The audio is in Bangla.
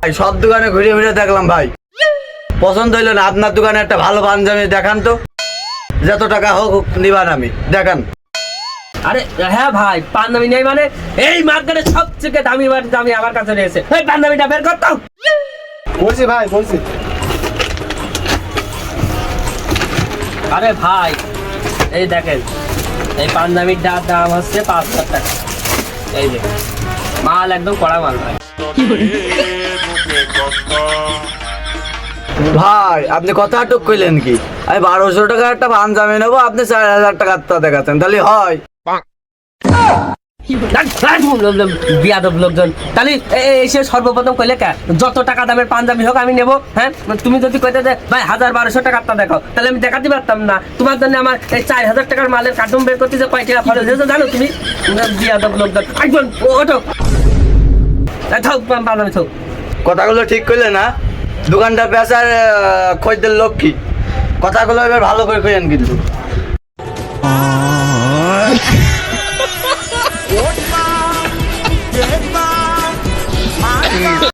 ভাই সব দোকানে ঘুরে ঘুরে দেখলাম ভাই। পছন্দ হইল না আপনার দোকানে একটা ভালো পাঞ্জাবি দেখান তো। যত টাকা হোক নিবান আমি দেখান। আরে হ্যাঁ ভাই পাঞ্জাবি নেই মানে এই মার্কেটে সবথেকে দামি দামি আমার কাছে রয়েছে এই পাঞ্জাবিটা বের করতাম বলছি ভাই বলছি। আরে ভাই, এই দেখেন, এই পাঞ্জাবির ডার দাম হচ্ছে পাঁচ হাজার টাকা। এই যে, মাল একদম কড়া মাল ভাই। ভাই, আপনি কথা আটক কইলেন কি? আমি বারোশো টাকার একটা পাঞ্জাবি নেব, আপনি চার হাজার টাকা তা দেখাচ্ছেন। তাহলে হয়। বিয়াদব লোকজন। তাহলে এ- এ- এসে সর্বপ্রথম কইলে কে? যত টাকা দামের পাঞ্জাবি হোক আমি নেব হ্যাঁ? তুমি যদি কইতে যে ভাই হাজার বারোশো টাকা তা দেখো তাহলে আমি দেখাতে পারতাম না। তোমার জন্য আমার এই চার হাজার টাকার মালের কার্টুন বের করতে যে কয় টাকা খরচ হয়েছে জানো তুমি? বিয়াদব লোকজন। একজন ওঠো। এই থাক পাঞ্জাবি থাক। কথাগুলো ঠিক করলে না দোকানটা বেচার খরিদের লোক কি? কথাগুলো এবার ভালো করে কইেন কিন্তু। please.